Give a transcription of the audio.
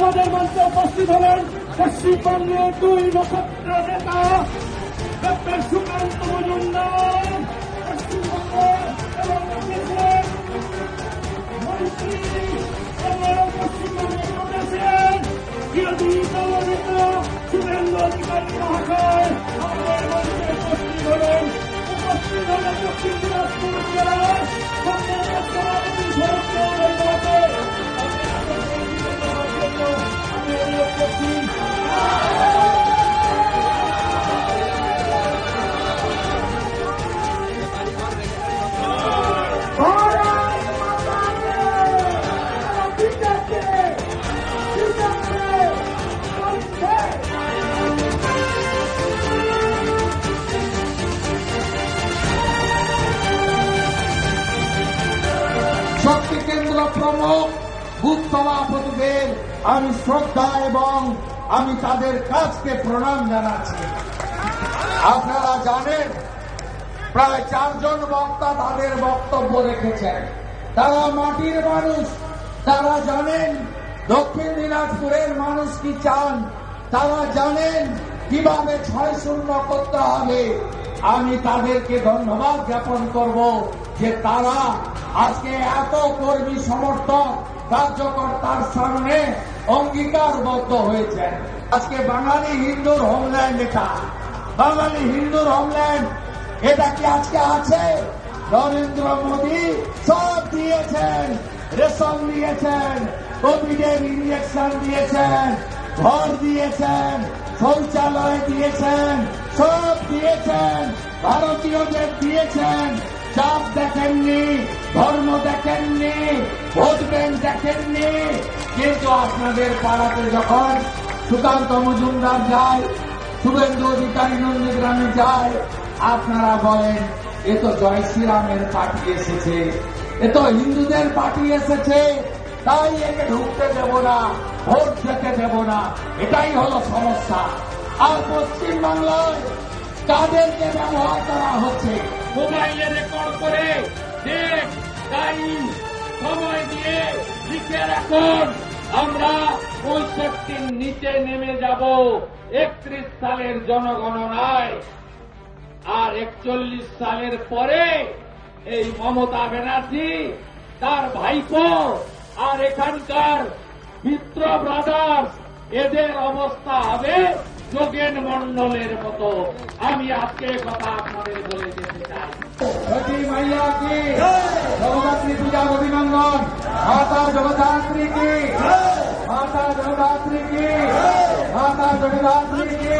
উপস্থিত হলেন পশ্চিমবঙ্গের দুই নক্ষত্র নেতা ডক্টর সুকান্ত মজুমদার পশ্চিমবঙ্গ এবং সভাপতিদের আমি শ্রদ্ধা এবং আমি তাদের কাজকে প্রণাম জানাচ্ছি। আপনারা জানেন, প্রায় চারজন বক্তা তাদের বক্তব্য রেখেছেন। তারা মাটির মানুষ, তারা জানেন দক্ষিণ দিনাজপুরের মানুষ কি চান। তারা জানেন কীভাবে ছয় শূন্য করতে হবে। আমি তাদেরকে ধন্যবাদ জ্ঞাপন করব যে তারা আজকে এত কর্মী সমর্থক কার্যকর্তার সামনে অঙ্গীকারবদ্ধ হয়েছেন। আজকে বাঙালি হিন্দুর হোমল্যান্ড এটা। বাঙালি হিন্দুর হোমল্যান্ড এটা কি আজকে আছে? নরেন্দ্র মোদী সব দিয়েছেন রেশন দিয়েছেন কোভিডের ইঞ্জেকশন দিয়েছেন, ঘর দিয়েছেন, শৌচালয় দিয়েছেন, সব দিয়েছেন, ভারতীয়দের দিয়েছেন। চাপ দেখেননি, ধর্ম দেখেননি, ভোট ব্যাংক দেখেননি। কিন্তু আপনাদের পাড়াতে যখন সুকান্ত মজুমদার যায়, শুভেন্দু অধিকারী নন্দীগ্রামে যায়, আপনারা বলেন, এ তো জয় শ্রীরামের পার্টি এসেছে, এ তো হিন্দুদের পার্টি এসেছে, তাই একে ঢুকতে দেব না, ভোট যেতে দেব না। এটাই হলো সমস্যা। আর পশ্চিম বাংলায় কাদেরকে ব্যবহার করা হচ্ছে। মোবাইলে রেকর্ড করে সময় দিয়ে লিখে রাখুন। আমরা পঁয়ষট্টির নিচে নেমে যাব। একত্রিশ সালের জনগণনায়। আর একচল্লিশ সালের পরে এই মমতা ব্যানার্জি, তার ভাইপো আর এখানকার মিত্র ব্রাদার্স এদের অবস্থা হবে যোগেন মন্ডলের মতো। আমি আজকে কথা আপনাদের বলে যেতে চাই। জগদাত্রী পূজা অভিনন্দন। মাতা জগদাত্রী কি? মাতা জগদাত্রী কি? মাতা জগদাত্রী কি?